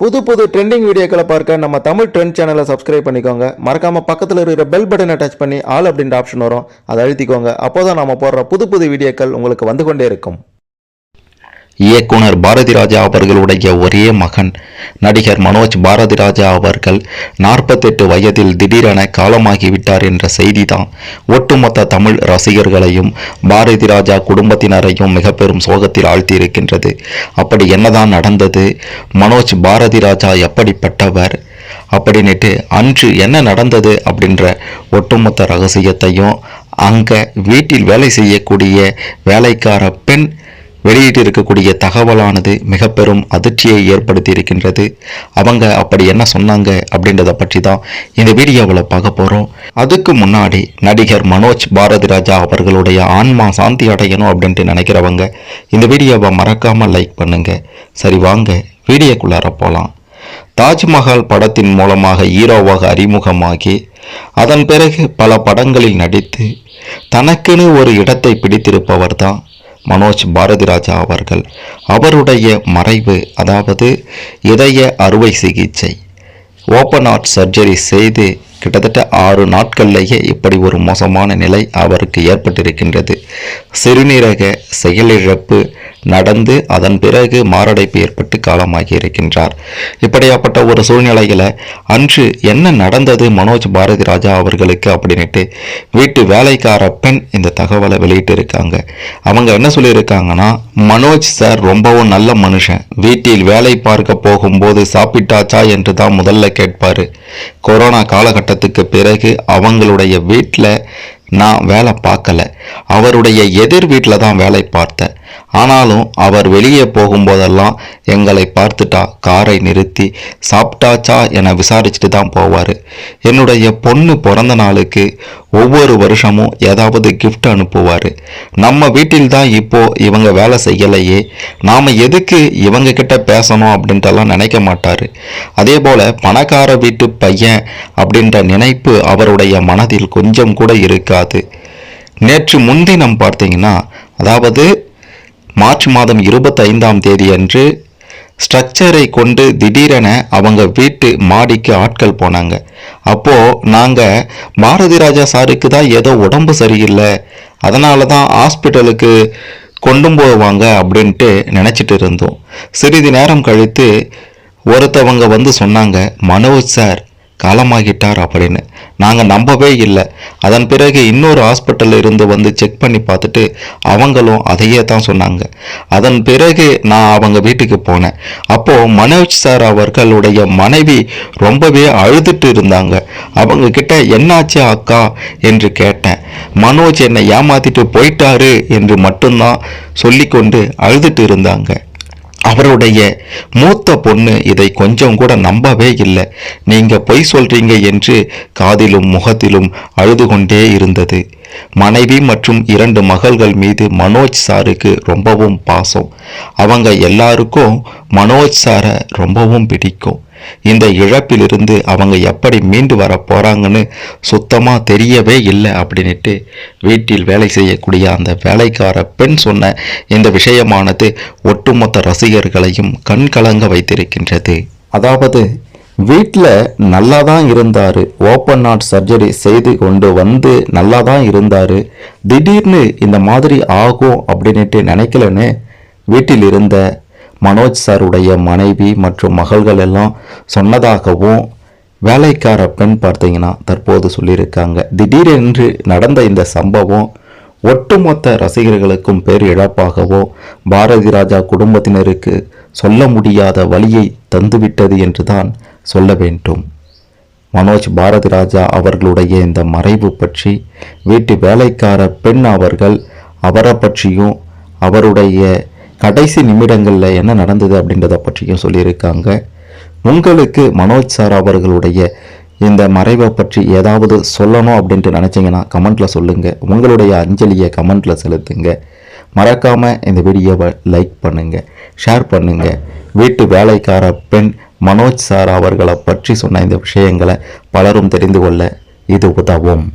புது புது ட்ரெண்டிங் வீடியோக்களை பார்க்க நம்ம தமிழ் ட்ரெண்ட் சேனலை சப்ஸ்கிரைப் பண்ணிக்கோங்க. மறக்காமல் பக்கத்தில் இருக்கிற பெல் பட்டனை டச் பண்ணி ஆல் அப்படின்ற ஆப்ஷன் வரும். அதை அழுத்திக்கோங்க. அப்போதான் நம்ம போடுற புது புது வீடியோக்கள் உங்களுக்கு வந்து கொண்டே இருக்கும். இயக்குனர் பாரதி ராஜா அவர்களுடைய ஒரே மகன். நடிகர் மனோஜ் பாரதி ராஜா அவர்கள் நாற்பத்தெட்டு வயதில் திடீரென காலமாகிவிட்டார் என்ற செய்திதான். ஒட்டுமொத்த தமிழ் ரசிகர்களையும் பாரதி ராஜா குடும்பத்தினரையும் மிக பெரும் சோகத்தில் ஆழ்த்தியிருக்கின்றது. அப்படி என்னதான் நடந்தது? மனோஜ் பாரதி ராஜா எப்படிப்பட்டவர்? அப்படின்னுட்டு அன்று என்ன நடந்தது அப்படின்ற ஒட்டுமொத்த ரகசியத்தையும் அங்கே வீட்டில் வேலை செய்யக்கூடிய வேலைக்கார பெண் வெளியிட்டு இருக்கக்கூடிய தகவலானது மிக பெரும் அதிர்ச்சியை ஏற்படுத்தி இருக்கின்றது அவங்க அப்படி என்ன சொன்னாங்க அப்படின்றத பற்றி தான் இந்த வீடியோவில் பார்க்க போகிறோம் அதுக்கு முன்னாடி நடிகர் மனோஜ் பாரதி ராஜா அவர்களுடைய ஆன்மா சாந்தி அடையணும் அப்படின்ட்டு நினைக்கிறவங்க இந்த வீடியோவை மறக்காமல் லைக் பண்ணுங்க. சரி வாங்க வீடியோக்குள்ளார போகலாம் தாஜ்மஹால் படத்தின் மூலமாக ஹீரோவாக அறிமுகமாகி அதன் பிறகு பல படங்களில் நடித்து தனக்குன்னு ஒரு இடத்தை பிடித்திருப்பவர் தான் மனோஜ் பாரதி ராஜா அவர்கள். அவருடைய மறைவு அதாவது இதய அறுவை சிகிச்சை. ஓப்பன் ஹார்ட் சர்ஜரி செய்து கிட்டத்தட்ட ஆறு நாட்கள்லேயே இப்படி ஒரு மோசமான நிலை அவருக்கு ஏற்பட்டிருக்கின்றது. சிறுநீரக செயலிழப்பு நடந்து அதன் பிறகு மாரடைப்பு ஏற்பட்டு காலமாகி இருக்கின்றார். இப்படியாப்பட்ட ஒரு சூழ்நிலையில் அன்று என்ன நடந்தது மனோஜ் பாரதி ராஜா அவர்களுக்கு அப்படின்ட்டு வீட்டு வேலைக்கார பெண் இந்த தகவலை வெளியிட்டு இருக்காங்க அவங்க என்ன சொல்லியிருக்காங்கன்னா மனோஜ் சார் ரொம்பவும் நல்ல மனுஷன். வீட்டில் வேலை பார்க்க போகும்போது சாப்பிட்டாச்சா என்று தான் முதல்ல கேட்பாரு. கொரோனா காலகட்டத்துக்கு பிறகு அவங்களுடைய வீட்டில் நான் வேலை பார்க்கல. அவருடைய எதிர் வீட்டில் தான் வேலை பார்த்தேன். ஆனாலும் அவர் வெளியே போகும்போதெல்லாம் எங்களை பார்த்துட்டா காரை நிறுத்தி சாப்பிட்டாச்சா என விசாரிச்சுட்டு தான் போவார். என்னுடைய பொண்ணு பிறந்த நாளுக்கு ஒவ்வொரு வருஷமும் ஏதாவது கிஃப்ட் அனுப்புவார். நம்ம வீட்டில் தான் இப்போ இவங்க வேலை செய்யலையே. நாம் எதுக்கு இவங்க கிட்ட பேசணும் அப்படின்ட்டெல்லாம் நினைக்க மாட்டார். அதே போல் பணக்கார வீட்டு பையன் அப்படின்ற நினைப்பு அவருடைய மனதில் கொஞ்சம் கூட இருக்கா? கூடாது நேற்று முன்தினம் பார்த்தீங்கன்னா அதாவது மார்ச் மாதம் இருபத்தைந்தாம் தேதி அன்று ஸ்ட்ரக்சரை கொண்டு திடீரென அவங்க வீட்டு மாடிக்கு ஆட்கள் போனாங்க. அப்போ நாங்க பாரதி ராஜா சாருக்கு தான் ஏதோ உடம்பு சரியில்லை அதனால தான் ஹாஸ்பிட்டலுக்கு கொண்டு போவாங்க அப்படின்ட்டு நினச்சிட்டு இருந்தோம். சிறிது நேரம் கழித்து ஒருத்தவங்க வந்து சொன்னாங்க மனோஜ் சார் காலமாகிட்டார் அப்படின்னு. நாங்கள் நம்பவே இல்லை. அதன் பிறகு இன்னொரு ஹாஸ்பிட்டலில் இருந்து வந்து செக் பண்ணி பார்த்துட்டு அவங்களும் அதையே தான் சொன்னாங்க. அதன் பிறகு நான் அவங்க வீட்டுக்கு போனேன். அப்போது மனோஜ் சார் அவர்களுடைய மனைவி ரொம்பவே அழுதுட்டு இருந்தாங்க. அவங்க கிட்ட என்னாச்சு அக்கா? என்று கேட்டேன். மனோஜ் என்னை ஏமாத்திட்டு போயிட்டாரு என்று மட்டும்தான் சொல்லிக்கொண்டு அழுதுட்டு இருந்தாங்க. அவருடைய மூத்த பொண்ணு இதை கொஞ்சம் கூட நம்பவே இல்லை. நீங்க பொய் சொல்றீங்க என்று காதிலும் முகத்திலும் அழுது கொண்டே இருந்தது. மனைவி மற்றும் இரண்டு மகள்கள் மீது மனோஜ் சாருக்கு ரொம்பவும் பாசம். அவங்க எல்லாருக்கும் மனோஜ் சாரை ரொம்பவும் பிடிக்கும். இந்த இழப்பிலிருந்து அவங்க எப்படி மீண்டு வர போறாங்கன்னு சுத்தமா தெரியவே இல்லை அப்படின்ட்டு வீட்டில் வேலை செய்யக்கூடிய அந்த வேலைக்கார பெண் சொன்ன இந்த விஷயமானது ஒட்டுமொத்த ரசிகர்களையும் கண்கலங்க வைத்திருக்கின்றது. அதாவது வீட்டில் நல்லா தான் இருந்தார். ஓப்பன் ஹார்ட் சர்ஜரி செய்து கொண்டு வந்து நல்லா தான் இருந்தார். திடீர்னு இந்த மாதிரி ஆகும் அப்படின்ட்டு நினைக்கலன்னு வீட்டில் இருந்த மனோஜ் சாருடைய மனைவி மற்றும் மகள்கள் எல்லாம் சொன்னதாகவும் வேலைக்கார பெண் பார்த்தீங்கன்னா தற்போது சொல்லியிருக்காங்க. திடீரென்று நடந்த இந்த சம்பவம் ஒட்டுமொத்த ரசிகர்களுக்கும் பேர் இழப்பாகவோ பாரதி ராஜா குடும்பத்தினருக்கு சொல்ல முடியாத வழியை தந்துவிட்டது என்றுதான் சொல்ல வேண்டும். மனோஜ் பாரதி ராஜா அவர்களுடைய இந்த மறைவு பற்றி வீட்டு வேலைக்கார பெண் அவர்கள் அவரை பற்றியும் அவருடைய கடைசி நிமிடங்களில் என்ன நடந்தது அப்படின்றத பற்றியும் சொல்லியிருக்காங்க. உங்களுக்கு மனோஜ் சார் அவர்களுடைய இந்த மறைவை பற்றி ஏதாவது சொல்லணும் அப்படின்ட்டு நினச்சிங்கன்னா கமெண்ட்டில் சொல்லுங்கள் உங்களுடைய அஞ்சலியை கமெண்ட்டில் செலுத்துங்க. மறக்காமல் இந்த வீடியோவை லைக் பண்ணுங்கள் ஷேர் பண்ணுங்கள் வீட்டு வேலைக்கார பெண் மனோஜ் சார் அவர்களை பற்றி சொன்ன இந்த விஷயங்களை பலரும் தெரிந்து கொள்ள இது உதவும்.